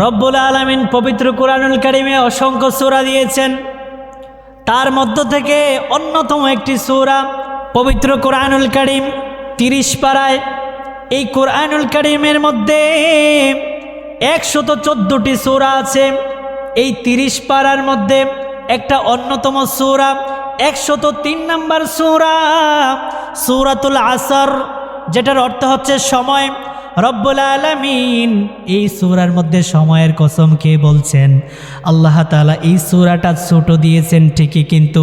রব্বুল আলমিন পবিত্র কোরআনুল কারিমে অসংখ্য সূরা দিয়েছেন। তার মধ্য থেকে অন্যতম একটি সূরা পবিত্র কোরআনুল কারিম তিরিশ পাড়ায় এই কোরআনুল কারিমের মধ্যে একশত চোদ্দোটি সূরা আছে। এই তিরিশ পাড়ার মধ্যে একটা অন্যতম সূরা, একশত তিন নম্বর সূরা, সূরাতুল আসর, যেটার অর্থ হচ্ছে সময়। রব্বুল আলমিন এই সুরার মধ্যে সময়ের কসম কে বলছেন, আল্লাহ তালা এই সুরাটা ছোট দিয়েছেন ঠিকই, কিন্তু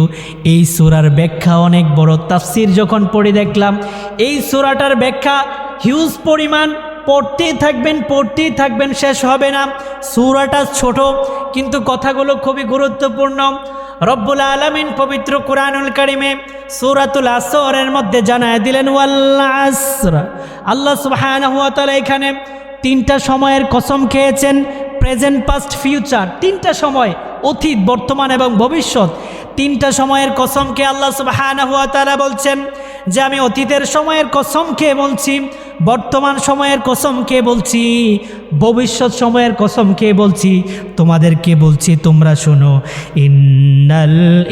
এই সুরার ব্যাখ্যা অনেক বড়। তাফসির যখন পড়ে দেখলাম, এই সুরাটার ব্যাখ্যা হিউজ পরিমাণ, পড়তেই থাকবেন পড়তেই থাকবেন, শেষ হবে না। সুরাটা ছোট, কিন্তু কথাগুলো খুবই গুরুত্বপূর্ণ। রব্বুল আলমিন পবিত্র কোরআনুল কারিমে সুরাতুল আসরের মধ্যে জানায় দিলেন ওয়াল্লাহ আসর। আল্লাহ তাআলা এখানে তিনটা সময়ের কসম খেয়েছেন, প্রেজেন্ট, পাস্ট, ফিউচার। তিনটা সময়, অতীত, বর্তমান এবং ভবিষ্যৎ। তিনটা সময়ের কসমকে আল্লাহ তাআলা বলছেন যে, আমি অতীতের সময়ের কসম খেয়ে বলছি বর্তমান সময়ের কসম কে বলছি? ভবিষ্যৎ সময়ের কসম কে বলছি? তোমাদেরকে বলছি? তোমরা শোনো। ইন্নাল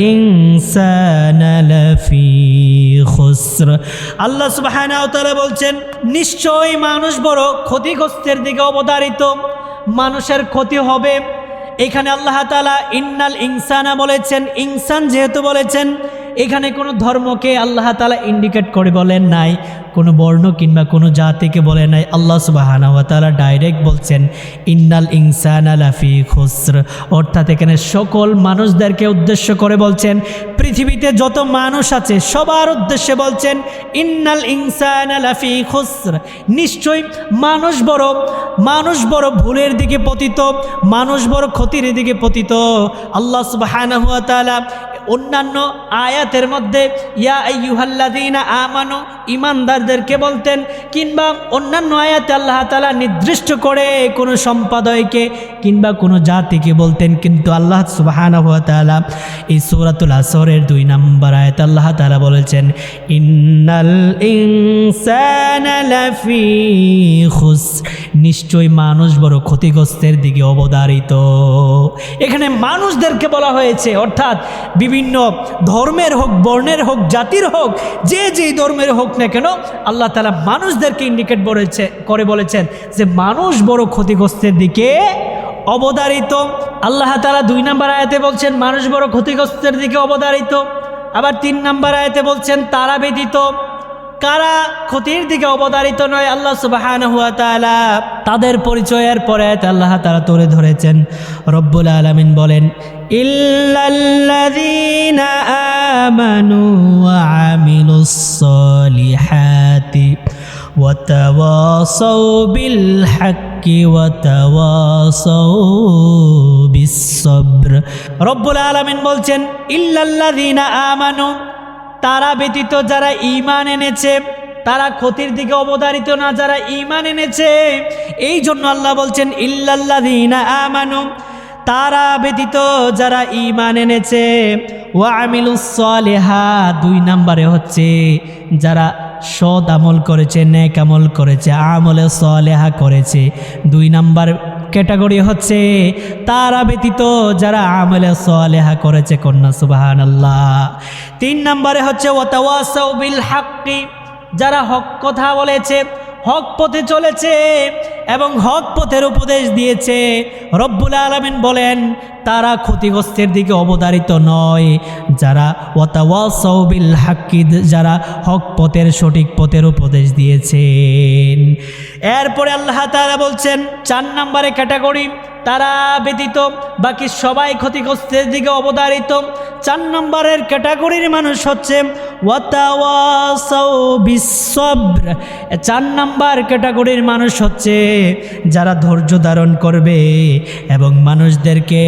আল্লাহ তাআলা বলছেন, নিশ্চয়ই মানুষ বড় ক্ষতিগ্রস্তের দিকে অবতারিত। মানুষের ক্ষতি হবে। এখানে আল্লাহ তালা ইন্নাল ইনসানা বলেছেন। ইনসান যেহেতু বলেছেন এখানে কোনো ধর্মকে আল্লাহ তালা ইন্ডিকেট করে বলেন নাই, কোনো বর্ণ কিংবা কোনো জাতিকে বলে নাই। আল্লাহ সুবাহানা তালা ডাইরেক্ট বলছেন, ইন্নাল ইনসান আলাফি খুসর। অর্থাৎ এখানে সকল মানুষদেরকে উদ্দেশ্য করে বলছেন, পৃথিবীতে যত মানুষ আছে, সবার উদ্দেশ্যে বলছেন, ইন্নাল ইনসান আলাফি খুসর। নিশ্চয়ই মানুষ বড় মানুষ বড় ভুলের দিকে পতিত, মানুষ বড় ক্ষতির দিকে পতিত। আল্লাহ সুবহানাহু ওয়া তাআলা অন্যান্য আয়াতের মধ্যে, ইয়া আইয়ুহাল্লাযীনা আমানু ইমানদারদেরকে বলতেন, কিংবা অন্যান্য আয়াতে আল্লাহ তালা নির্দিষ্ট করে কোনো সম্পাদয়কে কিংবা কোনো জাতিকে বলতেন, কিন্তু আল্লাহ সুবহানাহু ওয়া তাআলা এই সূরাতুল আসরের দুই নম্বর আয়াত আল্লাহ তালা বলেছেন, ইন্নাল ইনসানা লাফি খুস নিশ্চয়ই মানুষ বড় ক্ষতিগ্রস্তের দিকে অবদারিত। এখানে মানুষদেরকে বলা হয়েছে, অর্থাৎ বিভিন্ন ধর্মের হোক, বর্ণের হোক, জাতির হোক, যে যেই ধর্মের হোক না কেন, আল্লাহ তালা মানুষদেরকে ইন্ডিকেট বলেছে, করে বলেছেন যে মানুষ বড় ক্ষতিগ্রস্তের দিকে অবদারিত। আল্লাহ তালা দুই নম্বর আয়াতে বলছেন, মানুষ বড় ক্ষতিগ্রস্তের দিকে অবদারিত। আবার তিন নাম্বার আয়াতে বলছেন, তারা ব্যতীত। কারা ক্ষতির দিকে অবধারিত নয় আল্লাহ সুবাহান হুয়া তালা তাদের পরিচয়ের পরে আল্লাহ তারা তুলে ধরেছেন রব্বুল আলমিন বলেন ইল্লাল্লাযীনা আমানু ওয়া আমিলুস সলিহাতি وتواصوا بالحق وتواصوا بالصبر রব্বুল আলামিন বলছেন ইল্লাল্লাযীনা আমানু তারা ব্যতীত যারা ঈমান এনেছে, তারা ক্ষতির দিকে অবধারিত না, যারা ঈমান এনেছে। এই জন্য আল্লাহ বলছেন, ইল্লাল্লাযীনা আমানু তারা ব্যতীত যারা ঈমান এনেছে ও আমিলুস সালিহাত দুই নম্বরে হচ্ছে, যারা সৎ আমল করেছে, নেক আমল করেছে, আমলে সলেহা করেছে। দুই নাম্বার ক্যাটাগরি হচ্ছে তারা ব্যতীত যারা আমলে সোয়ালেহা করেছে কন্যা সুবাহান আল্লাহ তিন নম্বরে হচ্ছে, ওয়াতাওয়াসাউ হাক্কি। যারা হক কথা বলেছে, হক পথে চলেছে এবং হক পথের উপদেশ দিয়েছে। রব্বুল আলমিন বলেন, তারা ক্ষতিগ্রস্তের দিকে অবধারিত নয়। যারা ওয়াতাওয়াসবিল হাক্কি, যারা হক পথের সঠিক পথের উপদেশ দিয়েছেন। এরপরে আল্লাহ তারা বলছেন, চার নম্বরে ক্যাটাগরি, তারা ব্যতীত বাকি সবাই ক্ষতিগ্রস্তের দিকে অবধারিত। চার নম্বরের ক্যাটাগরির মানুষ হচ্ছে চার নাম্বার ক্যাটাগরির মানুষ হচ্ছে যারা ধৈর্য ধারণ করবে এবং মানুষদেরকে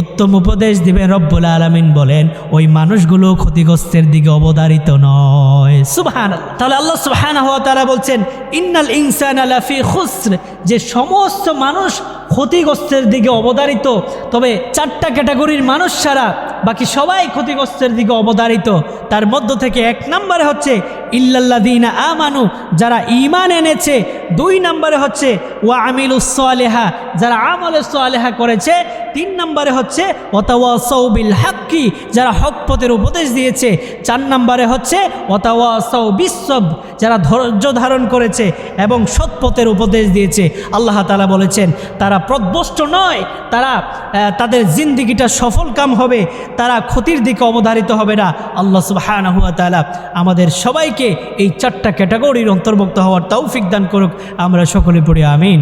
উত্তম উপদেশ দিবে রব্বুল আলমিন বলেন, ওই মানুষগুলো ক্ষতিগ্রস্তের দিকে অবধারিত নয়। সুবহান তাহলে আল্লাহ সুবহান হওয়া তারা বলছেন, ইন্নাল ইনসান আলাফি খুসর। যে সমস্ত মানুষ ক্ষতিগ্রস্তের দিকে অবধারিত, তবে চারটা ক্যাটাগরির মানুষ ছাড়া বাকি সবাই ক্ষতিগ্রস্তের দিকে অবধারিত তার মধ্য থেকে এক নম্বরে হচ্ছে ইল্লাল্লাদিনা আমানু, যারা ইমান এনেছে, দুই নম্বরে হচ্ছে, ওয়া আমিলুসলেহা যারা আমল সালেহা করেছে, তিন নম্বরে হচ্ছে ওতাওয়া সৌবিল হাক্কি যারা হক পথের উপদেশ দিয়েছে, চার নম্বরে হচ্ছে ওতাওয়া সৌ বিশ্বব যারা ধৈর্য ধারণ করেছে এবং সৎ পথের উপদেশ দিয়েছে। আল্লাহ তালা বলেছেন, তারা প্রদ্বষ্ট নয়, তারা তাদের জিন্দিগিটা সফল কাম হবে, তারা ক্ষতির দিকে অবধারিত হবে না। আল্লাহ তাআলা আমাদের সবাইকে এই চারটা ক্যাটাগরির অন্তর্ভুক্ত হওয়ার তৌফিক দান করুক। আমরা সকলে পড়ি আমিন।